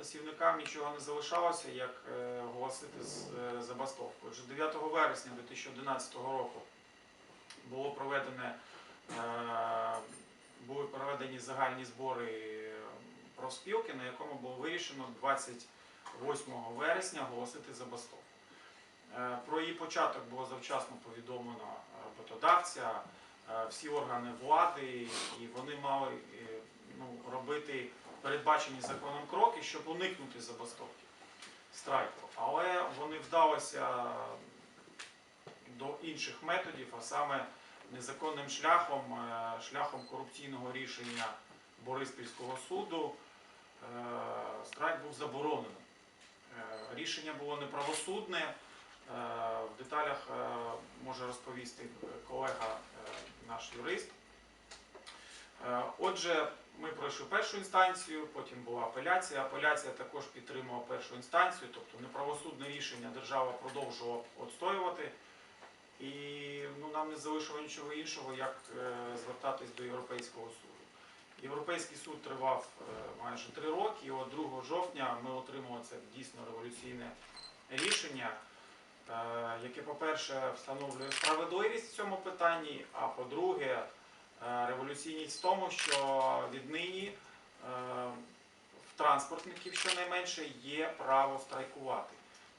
працівникам нічого не залишалося, як е, оголосити е, забастовку. Отже, 9 вересня 2011 року було проведене, е, були проведені загальні збори профспілки, на якому було вирішено 28 вересня оголосити забастовку. Про її початок було завчасно повідомлено роботодавця, всі органи влади, і вони мали ну, робити передбачені законом кроки, щоб уникнути забастовки страйку. Але вони вдалися до інших методів, а саме незаконним шляхом, е, шляхом корупційного рішення Бориспільського суду. е, Страйк був заборонений. Е, Рішення було неправосудне. В деталях може розповісти колега, наш юрист. Отже, ми пройшли першу інстанцію, потім була апеляція. Апеляція також підтримала першу інстанцію, тобто неправосудне рішення держава продовжувала відстоювати. І ну, нам не залишило нічого іншого, як е, звертатись до Європейського суду. Європейський суд тривав е, майже три роки, і от 2 жовтня ми отримали це дійсно революційне рішення, е, яке, по-перше, встановлює справедливість в цьому питанні, а по-друге, революційність в тому, що віднині е, в транспортників щонайменше є право страйкувати.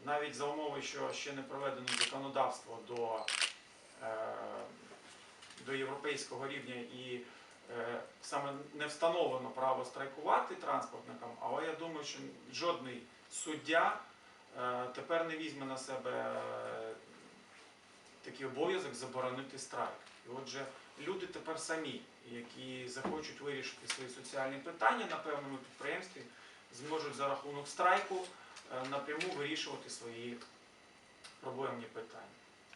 Навіть за умови, що ще не проведено законодавство до, е, до європейського рівня і е, саме не встановлено право страйкувати транспортникам, але я думаю, що жодний суддя е, тепер не візьме на себе е, такий обов'язок заборонити страйк. І отже, люди тепер самі, які захочуть вирішити свої соціальні питання на певному підприємстві, зможуть за рахунок страйку е, напряму вирішувати свої проблемні питання.